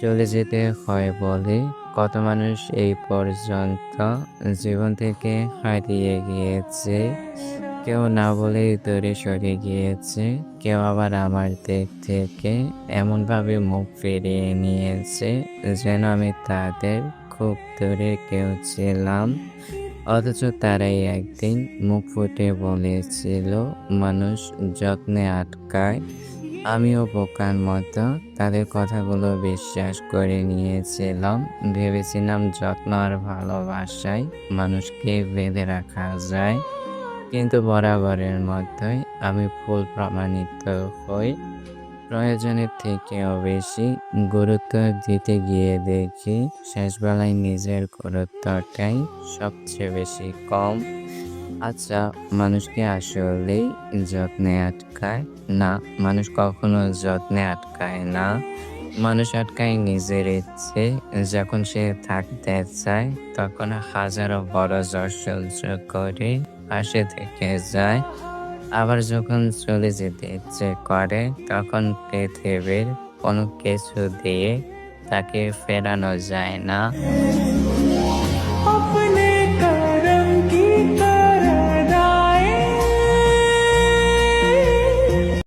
চলে যেতে হয় বলে কত মানুষ এই পর্যন্ত জীবন থেকে হারিয়ে গিয়েছে। কেউ না বলেই দূরে সরে গিয়েছে, কেউ আবার আমার দিক থেকে এমনভাবে মুখ ফিরিয়ে নিয়েছে যেন আমি তাদের খুব দূরে কেউ ছিলাম। অথচ তারাই একদিন মুখ ফুটে বলেছিল, মানুষ যত্নে আটকায় আমিও বোকার মতো তাদের কথাগুলো বিশ্বাস করে নিয়েছিলাম। ভেবেছিলাম যত্ন আর ভালোবাসায় মানুষকে বেঁধে রাখা যায়। কিন্তু বরাবরের মতোই আমি ফুল প্রমাণিত হই। প্রয়োজনের থেকেও বেশি গুরুত্ব দিতে গিয়ে দেখি, শেষবেলায় নিজের গুরুত্বটাই সবচেয়ে বেশি কম। আচ্ছা মানুষকে আসলেই যত্নে আটকায় না, মানুষ কখনো যত্নে আটকায় না। মানুষ আটকায় নিজের ইচ্ছে, যখন সে থাকতে চায়, তখন হাজারো বড় জ্বর সহ্য করে, পাশে থেকে যায়। আবার যখন চলে যেতে ইচ্ছে করে, তখন পৃথিবীর কোনো কিছু দিয়ে তাকে ফেরানো যায় না।